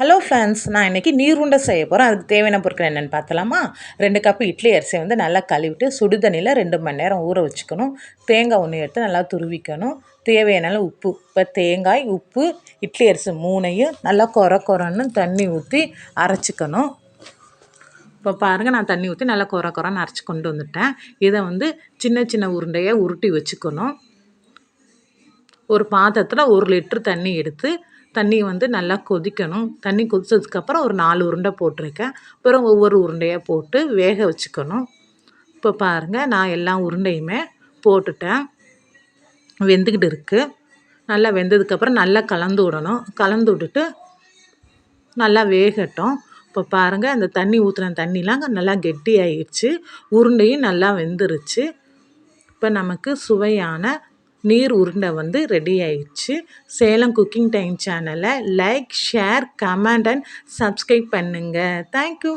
Hello friends நான் இன்றைக்கி நீருண்டை செய்ய போகிறேன் அதுக்கு தேவையான பொருட்கள் என்னென்னு பார்த்தலாமா? ரெண்டு கப்பு இட்லி அரிசியை வந்து நல்லா கழுவிட்டு சுடுதண்ணியில் ரெண்டு மணி நேரம் ஊற வச்சுக்கணும். தேங்காய் ஒன்று எடுத்து நல்லா துருவிக்கணும். தேவையான உப்பு இப்போ தேங்காய் உப்பு இட்லி அரிசி மூணையும் நல்லா கொர குறன்னு தண்ணி ஊற்றி அரைச்சிக்கணும். இப்போ பாருங்கள் நான் தண்ணி ஊற்றி நல்லா கொர கொரன்னு அரைச்சி கொண்டு வந்துட்டேன். இதை வந்து சின்ன சின்ன உருண்டையாக உருட்டி வச்சுக்கணும். ஒரு பாத்திரத்தில் ஒரு லிட்ரு தண்ணி எடுத்து தண்ணி வந்து நல்லா கொதிக்கணும். தண்ணி கொதித்ததுக்கப்புறம் ஒரு நாலு உருண்டை போட்டிருக்கேன். அப்புறம் ஒவ்வொரு உருண்டையாக போட்டு வேக வச்சுக்கணும். இப்போ பாருங்கள் நான் எல்லா உருண்டையுமே போட்டுட்டேன். வெந்துக்கிட்டு இருக்குது நல்லா வெந்ததுக்கப்புறம் நல்லா கலந்து விடணும். கலந்து விட்டுட்டு நல்லா வேகட்டும். இப்போ பாருங்கள் அந்த தண்ணி ஊற்றுன தண்ணிலாம் நல்லா கெட்டி ஆயிடுச்சு உருண்டையும் நல்லா வெந்துருச்சு. இப்போ நமக்கு சுவையான நீர் உருண்டை வந்து ரெடி ஆயிடுச்சு. சேலம் குக்கிங் டைம் சேனலை like share comment and subscribe பண்ணுங்கள் தேங்க்யூ